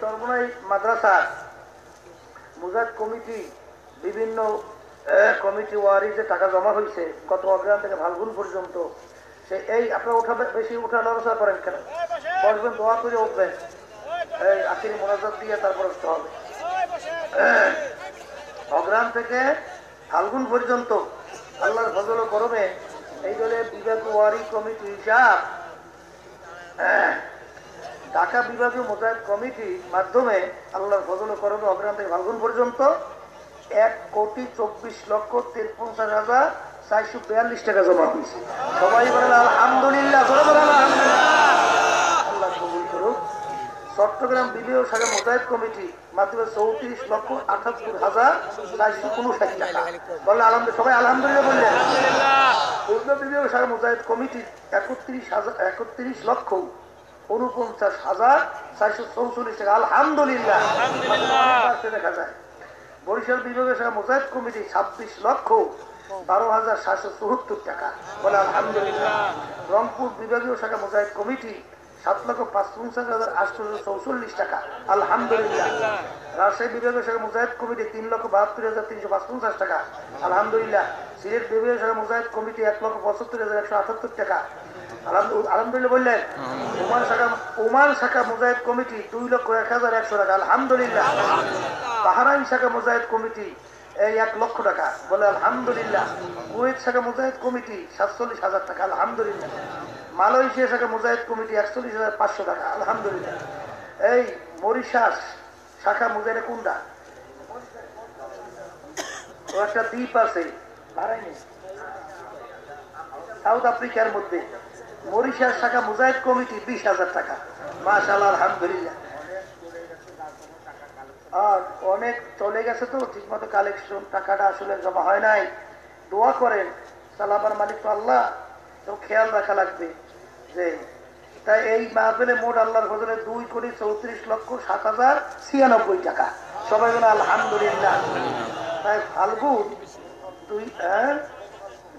চরমনাই মাদ্রাসা, মুজাদ কমিটি, বিভিন্ন কমিটি ওয়ারিজে টাকা জমা হয়েছে গত অগ্রাম থেকে ফাল্গুন পর্যন্ত। সে এই আপনারা উঠা বেশি উঠা নড়াচড়া করেন কেন? বসবেন, দোয়া করে উঠবেন। এই, আখিরি মোনাজাত দিয়ে তারপর উঠতে হবে। অগ্রাম থেকে ফাল্গুন পর্যন্ত আল্লাহর ফজল ও করমে এই দলে বিবেক ওয়ারি কমিটি হিসাব ঢাকা বিভাগীয় মোজাহিদ কমিটির মাধ্যমে আল্লাহর ফজল করমে অগ্রাম থেকে ফাল্গুন পর্যন্ত এক কোটি চব্বিশ লক্ষ তিরপঞ্চাশ হাজার চারশো বিয়াল্লিশ টাকা জমা হয়েছে। সবাই বলেন, আলহামদুলিল্লাহ আল্লাহ করুক। চট্টগ্রাম বিবিও শাখা মোজাহিদ কমিটি মাধ্যমে চৌত্রিশ লক্ষ আঠাত্তর হাজার চারশো উনষাট টাকা। বললে আলহামদুলিল্লাহ, সবাই আলহামদুলিল্লাহ বললেন। খুলনা বিবিও শাখা মোজাহিদ কমিটি একত্রিশ হাজার, একত্রিশ লক্ষ উনপঞ্চাশ হাজার চারশো চৌচল্লিশ টাকা। আলহামদুলিল্লাহ। দেখা যায় বরিশাল বিভাগের শাখা মোজাহিদ কমিটি ছাব্বিশ লক্ষ বারো হাজার সাতশো চুহাত্তর টাকা। বলে আলহামদুলিল্লাহ। রংপুর বিভাগীয় শাখা মোজাহিদ কমিটি সাত লক্ষ পাঁচ পঞ্চাশ হাজার আটশো চৌচল্লিশ টাকা। আলহামদুলিল্লাহ। রাজশাহী বিভাগীয় শাখা মুজাহিদ কমিটি তিন লক্ষ বাহাত্তর হাজার তিনশো পাঁচপঞ্চাশ টাকা। আলহামদুলিল্লাহ, সিলেট বিভাগীয় শাখা মুজাহিদ কমিটি এক লক্ষ পঁচাত্তর হাজার একশো আটাত্তর টাকা। আলহামদুল- আলহামদুলিল্লাহ বললেন, ওমান শাখা ওমান শাখা মুজাহিদ কমিটি দুই লক্ষ এক হাজার একশো টাকা। আলহামদুলিল্লাহ। বাহারাইন শাখা মুজাহিদ কমিটি এই এক লক্ষ টাকা। বলে আলহামদুলিল্লাহ। কুয়েত শাখা মুজাহিদ কমিটি সাতচল্লিশ হাজার টাকা। আলহামদুলিল্লাহ। মালয়েশিয়া শাখা মুজাহিদ কমিটি একচল্লিশ হাজার পাঁচশো টাকা। আলহামদুলিল্লাহ। এই মরিশাস শাখা মুজাহিদ কোনটা ও একটা দ্বীপ আছে সাউথ আফ্রিকার মধ্যে। মরিশাস শাখা মুজাহিদ কমিটি বিশ হাজার টাকা। মাশাল্লাহ আলহামদুলিল্লাহ। আর অনেক চলে গেছে তো, ঠিকমতো কালেকশন টাকাটা আসলে জমা হয় নাই। দোয়া করেন চালাবার মালিক তো আল্লাহ, তো খেয়াল রাখা লাগবে যে তাই এই মাহফিলে মোট আল্লাহর ফজলে দুই কোটি চৌত্রিশ লক্ষ সাত হাজার ছিয়ানব্বই টাকা। সবাই বলে আলহামদুলিল্লাহ। তাই ফাল্গুন দুই হ্যাঁ,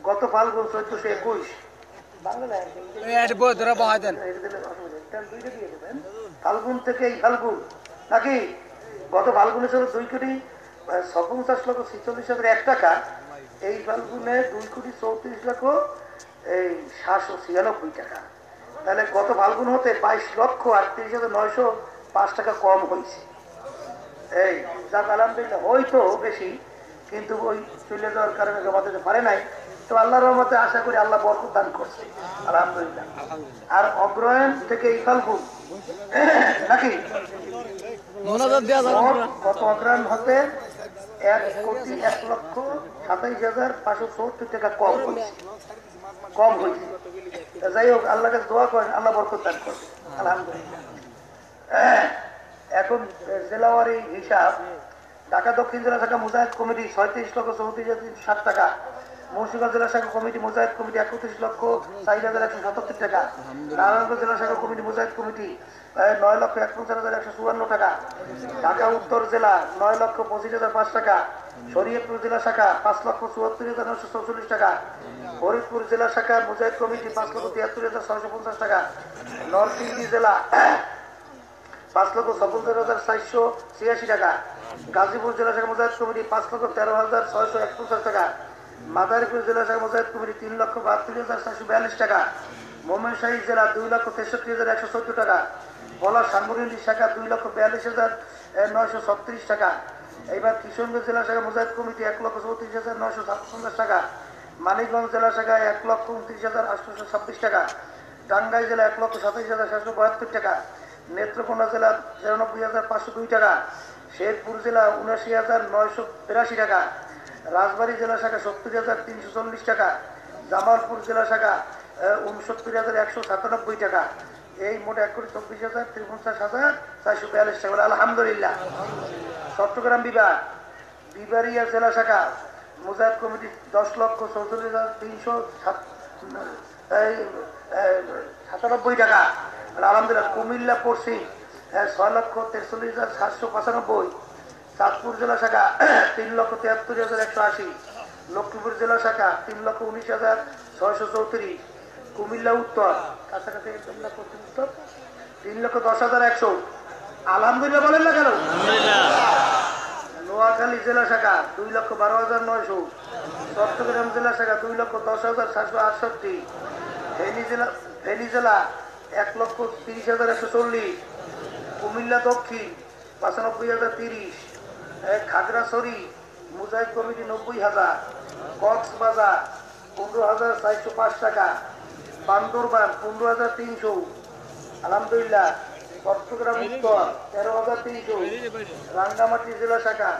গত ফাল্গুন চোদ্দশো একুশ। ফাল্গুন থেকে এই ফাল্গুন নাকি? গত ফাল্গুনে ছিল দুই কোটি ছপঞ্চাশ লক্ষ ছিচল্লিশ হাজার এক টাকা। এই ফাল্গুনে দুই কোটি চৌত্রিশ লক্ষ এই সাতশো ছিয়ানব্বই টাকা। তাহলে গত ফাল্গুন হতে বাইশ লক্ষ আটত্রিশ হাজার নয়শো পাঁচ টাকা কম হয়েছে। এই যাক আলহামদুলিল্লাহ হয়তো বেশি কিন্তু ওই চলে যাওয়ার কারণে জমা দিতে পারে নাই। তো আল্লাহর রহমতে আশা করি আল্লাহ বরকত দান করছে। আলহামদুলিল্লাহ। আর অগ্রহায়ণ থেকে এই ফাল্গুন নাকি? গত অগ্রহায়ণ হতে এক কোটি এক লক্ষ সাতাইশ হাজার পাঁচশো চৌত্রিশ টাকা কম হয়েছে। কম হয়েছে। যাই হোক আল্লাহ কাছে দোয়া করেন আল্লাহ বরকত দান করবে আলহামদুলিল্লাহ। এখন জেলাওয়ারি হিসাব ঢাকা দক্ষিণ জেলা শাখা মুজাহিদ কমিটি ছয়ত্রিশ লক্ষ চৌত্রিশ হাজার তিনশো ষাট টাকা। মুন্সিগঞ্জ জেলা শাখা কমিটি মুজাহিদ কমিটি একত্রিশ লক্ষ চার হাজার একশো সাতাত্তর টাকা। নারায়ণগঞ্জ জেলা শাখা কমিটি মুজাহিদ কমিটি নয় লক্ষ একপঞ্চাশ হাজার একশো চুয়ান্ন টাকা। ঢাকা উত্তর জেলা নয় লক্ষ পঁচিশ হাজার পাঁচ টাকা। শরীয়তপুর জেলা শাখা পাঁচ লক্ষ চুয়াত্তর হাজার নশো চৌচল্লিশ টাকা। ফরিদপুর জেলা শাখা মুজাহিদ কমিটি পাঁচ লক্ষ তিয়াত্তর হাজার ছয়শো পঞ্চাশ টাকা। নরসিংদী জেলা পাঁচ লক্ষ ছাপ্পান্ন হাজার চারশো ছিয়াশি টাকা। গাজীপুর জেলা শাখা মুজাহিদ কমিটি পাঁচ লক্ষ তেরো হাজার ছয়শো একপঞ্চাশ টাকা। মাদারীপুর জেলা শাখা মুজাহিদ কমিটি তিন লক্ষ বাহাত্তর হাজার চারশো বিয়াল্লিশ টাকা। মোমেনশাহী জেলা দুই লক্ষ তেষট্টি হাজার একশো চোদ্দ টাকা। বলা সাংগঠনিক শাখা দুই লক্ষ বিয়াল্লিশ হাজার নয়শো ছত্রিশ টাকা। এইবার কিশোরগঞ্জ জেলা শাখা মুজাহিদ কমিটি এক লক্ষ চৌত্রিশ হাজার নয়শো সাতচল্লিশ টাকা। মানিকগঞ্জ জেলা শাখায় এক লক্ষ উনত্রিশ হাজার আটশোশো ছাব্বিশ টাকা। টাঙ্গাইল জেলা এক লক্ষ সাতাইশ হাজার সাতশো বাহাত্তর টাকা। নেত্রকোনা জেলা তিরানব্বই হাজার পাঁচশো দুই টাকা। শেরপুর জেলা উনাশি হাজার নয়শো বিরাশি টাকা। রাজবাড়ী জেলা শাখা সত্তর হাজার তিনশো চল্লিশ টাকা। জামালপুর জেলা শাখা উনসত্তর হাজার একশো সাতানব্বই টাকা। এই মোট এক কোটি চব্বিশ হাজার ত্রিপঞ্চাশ হাজার চারশো বিয়াল্লিশ টাকা। আলহামদুলিল্লাহ। চট্টগ্রাম বিভাগ বিবারিয়া জেলা শাখা মুজাহিদ কমিটি দশ লক্ষ চৌচল্লিশ হাজার তিনশো সাতানব্বই টাকা। আর আলহামদুলিল্লাহ কুমিল্লা পশ্চিম হ্যাঁ, ছয় লক্ষ তেরচল্লিশ হাজার সাতশো পঁচানব্বই। চাঁদপুর জেলা শাখা তিন লক্ষ তিয়াত্তর হাজার একশো আশি। লক্ষ্মীপুর জেলা শাখা তিন লক্ষ উনিশ হাজার ছয়শো চৌত্রিশ। কুমিল্লা উত্তর কাছাকাছি তিন লক্ষ দশ হাজার একশো। আলহামদুলিল্লাহ বলেন না কেন? নোয়াখালী জেলা শাখা দুই লক্ষ বারো হাজার নয়শো। চট্টগ্রাম জেলা শাখা দুই লক্ষ দশ হাজার সাতশো আটষট্টি। ফেনী জেলা ফেনী জেলা এক লক্ষ তিরিশ হাজার একশো চল্লিশ। কুমিল্লা দক্ষিণ পঁচানব্বই হাজার তিরিশ। খাগড়াছড়ি মুজাহিদ কমিটি নব্বই হাজার। কক্সবাজার পনেরো হাজার চারশো পাঁচ টাকা। বান্দরবান পনেরো হাজার তিনশো। আলহামদুলিল্লাহ। চট্টগ্রাম উত্তর তেরো হাজার তিনশো রাঙ্গামাটি জেলা শাখা।